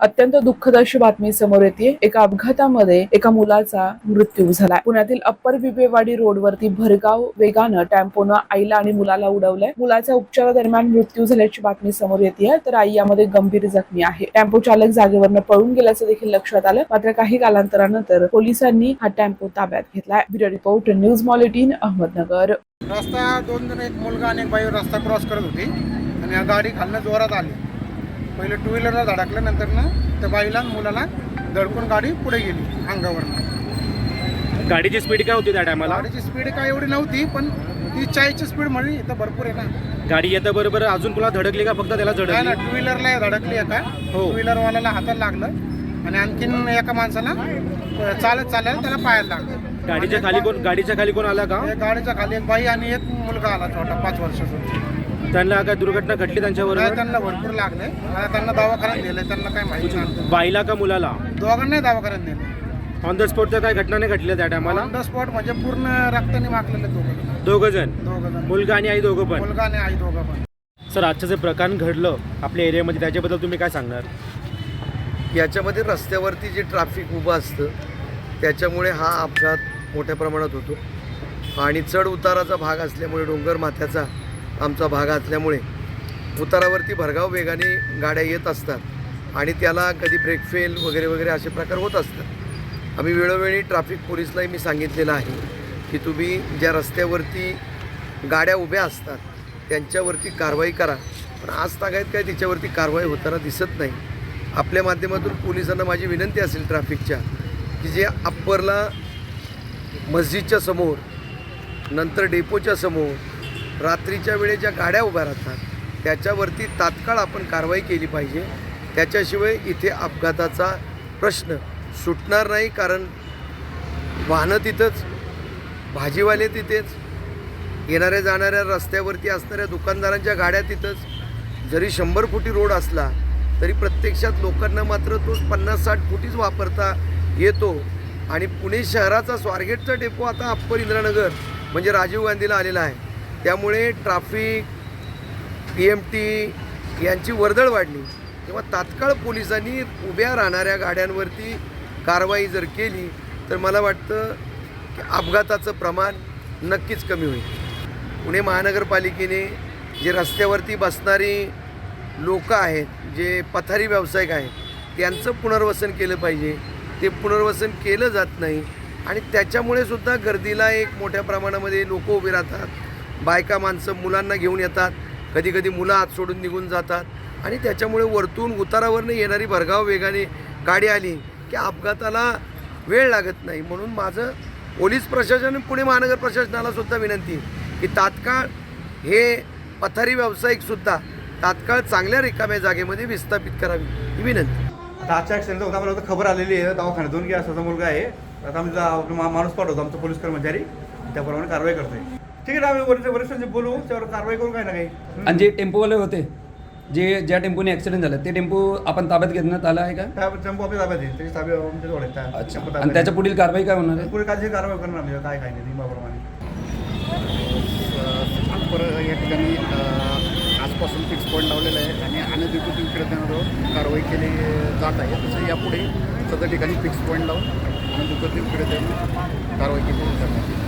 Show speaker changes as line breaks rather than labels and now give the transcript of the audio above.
अत्यंत दुःखद अशी बातमी समोर येते एका अपघातामध्ये एका मुलाचा मृत्यू झाला पुण्यातील अप्पर विबेवाडी रोडवरती भरगाव वेगानं टेम्पोनं आईला आणि मुलाला उडवलंय. मुलाच्या उपचारादरम्यान मृत्यू झाल्याची बातमी समोर येते तर आई यामध्ये गंभीर जखमी आहे. टेम्पो चालक जागेवरनं पळून गेल्याचं देखील लक्षात आलं. मात्र काही कालांतरानंतर पोलिसांनी हा टेम्पो ताब्यात घेतलाय. ब्युरो रिपोर्ट न्यूज मॉलिटीन अहमदनगर.
रस्ता दोन जण एक मुलगा आणि एक बाई रस्ता क्रॉस करत होती. आणि गाडी खालनं जोरात आली. पहिले टू व्हीलरला धडकलं नंतर ना त्या बाईला आणि मुलाला धडकून गाडी पुढे गेली अंगावरनं.
गाडीची स्पीड काय होती त्या टायमाला
गाडीची स्पीड काय एवढी नव्हती पण ती चाळीसची स्पीड म्हणली इथं भरपूर आहे ना.
गाडी येता बरोबर अजून तुला धडकली का फक्त त्याला
काय ना
धडकली?
टू व्हीलरला धडकली एका.
हो.
टू व्हीलरवाल्याला हाताला लागलं आणि आणखीन एका माणसाला अं, चालत चालायला त्याला पायाला लागलं.
गाडीच्या खाली कोण गाडीच्या खाली कोण आला का?
गाडीच्या खाली एक बाई आणि एक मुलगा आला छोटा पाच वर्षाचा.
त्यांना काय दुर्घटना घडली
काय
त्यांच्याबरोबर
त्यांना भरपूर लागले. आता त्यांना दवाखान्यात नेलं त्यांना काय माहिती नाही.
बाईला का मुलाला?
दोघांनाही दवाखान्यात नेलं
ऑन द स्पॉटच्या काय घटना नाही घडल्या त्या टायमाला?
ऑन द स्पॉट म्हणजे पूर्ण रक्ताने माखलेले दोघं
दोघं जण?
दोघं जण.
मुलगा आणि आई दोघं पण?
मुलगा आणि आई दोघं पण.
सर आजचं जे प्रकरण घडलं आपल्या एरियामध्ये त्याच्याबद्दल तुम्ही काय सांगणार?
याच्यामध्ये रस्त्यावरती जे ट्रॅफिक उभं असतं त्याच्यामुळे हा अपघात मोठ्या प्रमाणात होतो. आणि चढ उताराचा भाग असल्यामुळे डोंगर माथ्याचा आमचा भाग असल्यामुळे उतारावरती भरगाव वेगाने गाड्या येत असतात आणि त्याला कधी ब्रेक फेल वगैरे वगैरे असे प्रकार होत असतात. आम्ही वेळोवेळी ट्रॅफिक पोलिसलाही मी सांगितलेलं आहे की तुम्ही ज्या रस्त्यावरती गाड्या उभ्या असतात त्यांच्यावरती कारवाई करा. पण आज तागायत काय तिच्यावरती कारवाई होताना दिसत नाही. आपल्या माध्यमातून पोलिसांना माझी विनंती असेल ट्रॅफिकच्या की जे अप्परला मस्जिदच्या समोर नंतर डेपोच्या समोर रात्रीच्या वेळे ज्या गाड्या उभ्या राहतात त्याच्यावरती तात्काळ आपण कारवाई केली पाहिजे. त्याच्याशिवाय इथे अपघाताचा प्रश्न सुटणार नाही कारण वाहनं तिथंच भाजीवाले तिथेच येणाऱ्या जाणाऱ्या रस्त्यावरती असणाऱ्या दुकानदारांच्या गाड्या तिथंच. जरी शंभर फुटी रोड असला तरी प्रत्यक्षात लोकांना मात्र तो पन्नास साठ फुटीच वापरता येतो. आणि पुणे शहराचा स्वारगेटचा डेपो आता अप्पर इंद्रानगर म्हणजे राजीव गांधीला आलेला आहे. त्यामुळे ट्राफिक पी एम टी यांची वर्दळ वाढली. तेव्हा तात्काळ पोलिसांनी उभ्या राहणाऱ्या गाड्यांवरती कारवाई जर केली तर मला वाटतं की अपघाताचं प्रमाण नक्कीच कमी होईल. पुणे महानगरपालिकेने जे रस्त्यावरती बसणारी लोक आहेत जे पथारी व्यावसायिक आहेत त्यांचं पुनर्वसन केलं पाहिजे. ते पुनर्वसन केलं जात नाही आणि त्याच्यामुळे सुद्धा गर्दीला एक मोठ्या प्रमाणामध्ये लोक उभे राहतात. बायका माणसं मुलांना घेऊन येतात. कधी कधी मुलं आत सोडून निघून जातात. आणि त्याच्यामुळे वरतून उतारावरनं येणारी भरगाव वेगाने गाडी आली की अपघाताला वेळ लागत नाही. म्हणून माझं पोलीस प्रशासन पुणे महानगर प्रशासनाला सुद्धा विनंती की तात्काळ हे पथारी व्यावसायिकसुद्धा तात्काळ चांगल्या रिकाम्या जागेमध्ये विस्थापित करावी ही विनंती.
आता आजच्या ॲक्सिडेंट होता मला खबर आलेली आहे. दवाखान्यातून की असा मुलगा आहे. आता आमचा मा- माणूस पाठवतो आमचा पोलीस कर्मचारी. त्याप्रमाणे कारवाई करतोय. ठीक आहे ना आम्ही वरिष्ठ वरिष्ठांशी बोलू त्यावर कारवाई करू काय ना काही.
आणि जे टेम्पोवाले होते जे ज्या टेम्पोने ॲक्सिडेंट झाला ते टेम्पो आपण ताब्यात घेण्यात आला आहे का?
त्या टेम्पो आपल्या ताब्यात आहे त्याची ताब्यात आमच्या जवळ आहे त्या
अच्छा आणि
ताब्यात
त्याच्या
आहे.
पुढील कारवाई काय होणार आहे?
पुढे काय कारवाई करणार आम्ही काय काय नाही नियमाप्रमाणे.
अप्पर या ठिकाणी अ, आजपासून फिक्स पॉईंट लावलेला आहे आणि अनधिकृत विक्रेत्यांवर कारवाई केली जात आहे. तसं यापुढे सदर ठिकाणी फिक्स पॉईंट लावून अनधिकृत विक्रेत्यांवर कारवाई केली जाते